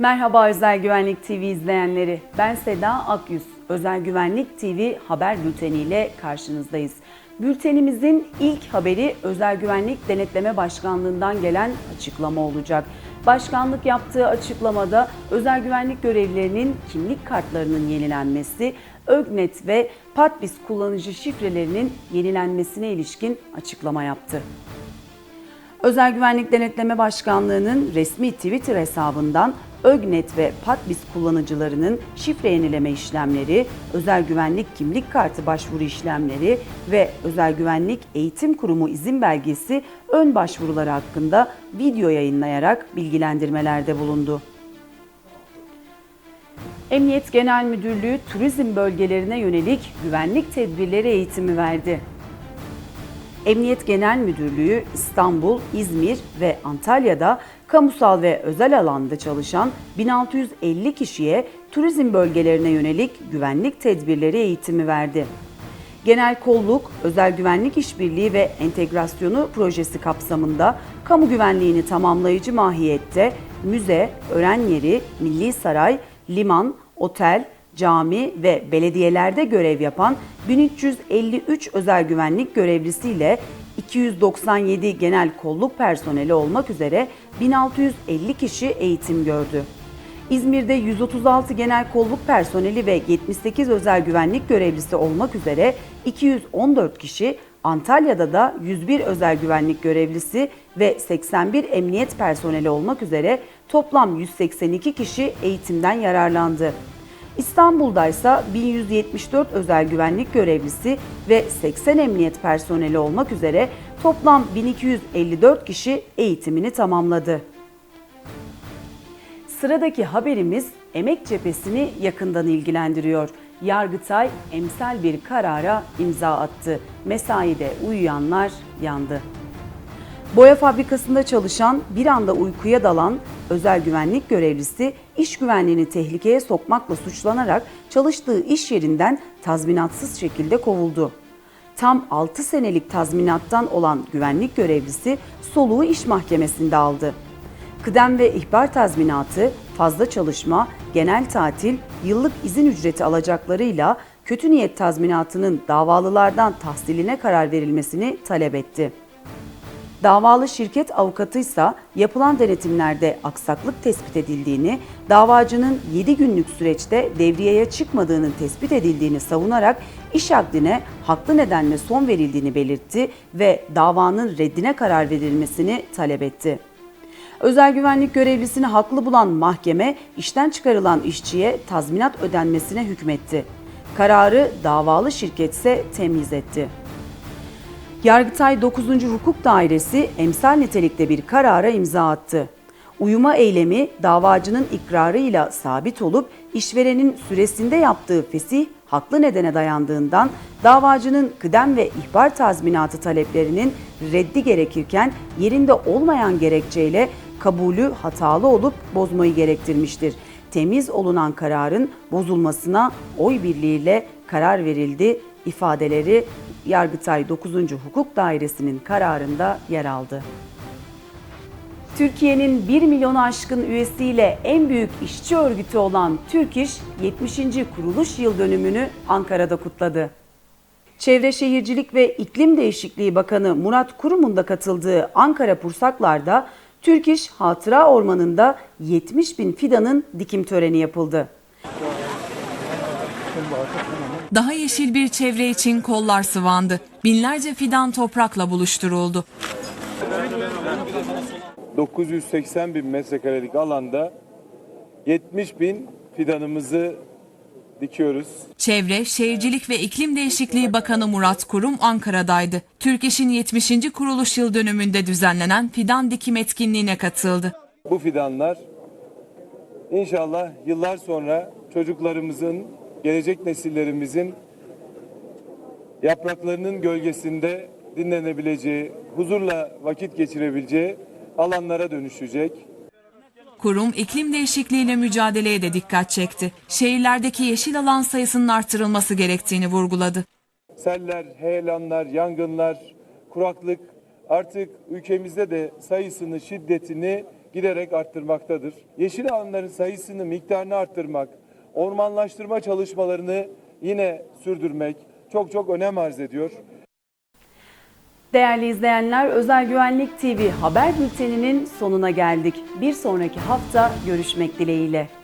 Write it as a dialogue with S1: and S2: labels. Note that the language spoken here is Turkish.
S1: Merhaba Özel Güvenlik TV izleyenleri. Ben Seda Akyüz. Özel Güvenlik TV haber bülteni ile karşınızdayız. Bültenimizin ilk haberi Özel Güvenlik Denetleme Başkanlığından gelen açıklama olacak. Başkanlık yaptığı açıklamada özel güvenlik görevlilerinin kimlik kartlarının yenilenmesi, ÖGNET ve PATBIS kullanıcı şifrelerinin yenilenmesine ilişkin açıklama yaptı. Özel Güvenlik Denetleme Başkanlığı'nın resmi Twitter hesabından ÖGNET ve PATBIS kullanıcılarının şifre yenileme işlemleri, özel güvenlik kimlik kartı başvuru işlemleri ve özel güvenlik eğitim kurumu izin belgesi ön başvuruları hakkında video yayınlayarak bilgilendirmelerde bulundu. Emniyet Genel Müdürlüğü turizm bölgelerine yönelik güvenlik tedbirleri eğitimi verdi. Emniyet Genel Müdürlüğü İstanbul, İzmir ve Antalya'da kamusal ve özel alanda çalışan 1650 kişiye turizm bölgelerine yönelik güvenlik tedbirleri eğitimi verdi. Genel Kolluk, Özel Güvenlik İşbirliği ve Entegrasyonu projesi kapsamında kamu güvenliğini tamamlayıcı mahiyette müze, öğren yeri, milli saray, liman, otel, cami ve belediyelerde görev yapan 1353 özel güvenlik görevlisiyle 297 genel kolluk personeli olmak üzere 1650 kişi eğitim gördü. İzmir'de 136 genel kolluk personeli ve 78 özel güvenlik görevlisi olmak üzere 214 kişi, Antalya'da da 101 özel güvenlik görevlisi ve 81 emniyet personeli olmak üzere toplam 182 kişi eğitimden yararlandı. İstanbul'da ise 1174 özel güvenlik görevlisi ve 80 emniyet personeli olmak üzere toplam 1254 kişi eğitimini tamamladı. Sıradaki haberimiz emek cephesini yakından ilgilendiriyor. Yargıtay emsal bir karara imza attı. Mesaide uyuyanlar yandı. Boya fabrikasında çalışan bir anda uykuya dalan özel güvenlik görevlisi iş güvenliğini tehlikeye sokmakla suçlanarak çalıştığı iş yerinden tazminatsız şekilde kovuldu. Tam 6 senelik tazminattan olan güvenlik görevlisi soluğu iş mahkemesinde aldı. Kıdem ve ihbar tazminatı, fazla çalışma, genel tatil, yıllık izin ücreti alacaklarıyla kötü niyet tazminatının davalılardan tahsiline karar verilmesini talep etti. Davalı şirket avukatıysa yapılan denetimlerde aksaklık tespit edildiğini, davacının 7 günlük süreçte devriyeye çıkmadığının tespit edildiğini savunarak iş akdine haklı nedenle son verildiğini belirtti ve davanın reddine karar verilmesini talep etti. Özel güvenlik görevlisini haklı bulan mahkeme işten çıkarılan işçiye tazminat ödenmesine hükmetti. Kararı davalı şirketse temyiz etti. Yargıtay 9. Hukuk Dairesi emsal nitelikte bir karara imza attı. Uyuma eylemi davacının ikrarıyla sabit olup işverenin süresinde yaptığı fesih haklı nedene dayandığından davacının kıdem ve ihbar tazminatı taleplerinin reddi gerekirken yerinde olmayan gerekçeyle kabulü hatalı olup bozmayı gerektirmiştir. Temiz olunan kararın bozulmasına oy birliğiyle karar verildi ifadeleri Yargıtay 9. Hukuk Dairesi'nin kararında yer aldı. Türkiye'nin 1 milyon aşkın üyesiyle en büyük işçi örgütü olan Türk İş 70. kuruluş yıl dönümünü Ankara'da kutladı. Çevre Şehircilik ve İklim Değişikliği Bakanı Murat Kurum'un da katıldığı Ankara Pursaklar'da Türk İş Hatıra Ormanı'nda 70 bin fidanın dikim töreni yapıldı.
S2: Daha yeşil bir çevre için kollar sıvandı. Binlerce fidan toprakla buluşturuldu.
S3: 980 bin metrekarelik alanda 70 bin fidanımızı dikiyoruz.
S2: Çevre, Şehircilik ve İklim Değişikliği Bakanı Murat Kurum Ankara'daydı. Türk İş'in 70. kuruluş yıl dönümünde düzenlenen fidan dikim etkinliğine katıldı.
S3: Bu fidanlar inşallah yıllar sonra çocuklarımızın, gelecek nesillerimizin yapraklarının gölgesinde dinlenebileceği, huzurla vakit geçirebileceği alanlara dönüşecek.
S2: Kurum iklim değişikliğiyle mücadeleye de dikkat çekti. Şehirlerdeki yeşil alan sayısının artırılması gerektiğini vurguladı.
S3: Seller, heyelanlar, yangınlar, kuraklık artık ülkemizde de sayısını, şiddetini giderek arttırmaktadır. Yeşil alanların sayısını, miktarını arttırmak, ormanlaştırma çalışmalarını yine sürdürmek çok çok önem arz ediyor.
S1: Değerli izleyenler, Özel Güvenlik TV haber bülteninin sonuna geldik. Bir sonraki hafta görüşmek dileğiyle.